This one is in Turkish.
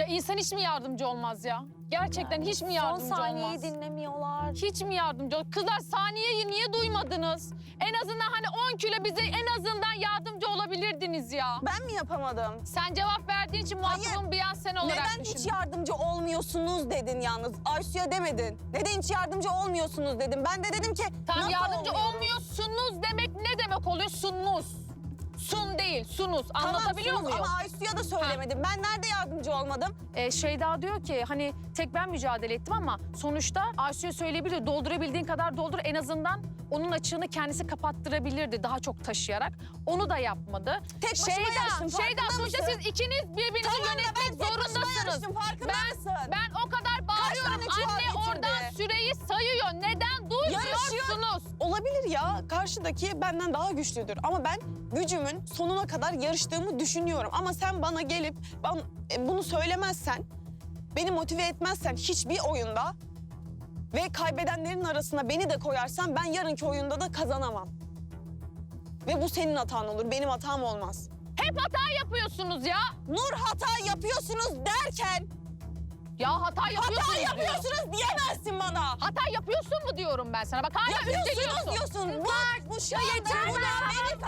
Ya insan hiç mi yardımcı olmaz ya? Gerçekten hiç mi yardımcı Son saniyeyi olmaz? dinlemiyorlar. Hiç mi yardımcı olmaz? Kızlar saniyeyi niye duymadınız? En azından hani 10 kilo bize en azından yardımcı olabilirdiniz ya. Ben mi yapamadım? Sen cevap verdiğin için muhatabım bir an sen olarak Neden düşün. hiç yardımcı olmuyorsunuz dedin yalnız. Aysu'ya demedin. Neden hiç yardımcı olmuyorsunuz dedim. Ben de dedim ki Tam nasıl yardımcı olmuyorum? olmuyorsunuz demek ne demek oluyor? Sunuz. Sun değil, sunuz. Anlatabiliyor tamam, muyum? Ama Aysu'ya da söylemedim. Ben nerede yardımcı olmadım? Ee, Şeyda diyor ki hani tek ben mücadele ettim ama sonuçta Aysu'ya söyleyebilir. Doldurabildiğin kadar doldur. En azından onun açığını kendisi kapattırabilirdi daha çok taşıyarak. Onu da yapmadı. Tek Şeyda, yarıştım, Şeyda sonuçta siz ikiniz birbirinizi Tamam yönetmek ben zorundasınız. yarıştım, Ben, mısın? ben o kadar bağırıyorum. Anne oradan süreyi sayıyor. Neden? Olabilir ya. Karşıdaki benden daha güçlüdür. Ama ben gücümün sonuna kadar yarıştığımı düşünüyorum. Ama sen bana gelip ben, e, bunu söylemezsen, beni motive etmezsen hiçbir oyunda ve kaybedenlerin arasına beni de koyarsan ben yarınki oyunda da kazanamam. Ve bu senin hatan olur, benim hatam olmaz. Hep hata yapıyorsunuz ya. Nur hata yapıyorsunuz derken Ya hata yapıyorsunuz hata diyor. yapıyorsunuz diyemezsin bana. Hata yapıyorsun mu diyorum ben sana. Bak hala Yapıyorsunuz üsteliyorsun. diyorsun. Bu, bu şu anda yeter bunu be, beni katamazsın. Bağırmayın. Artık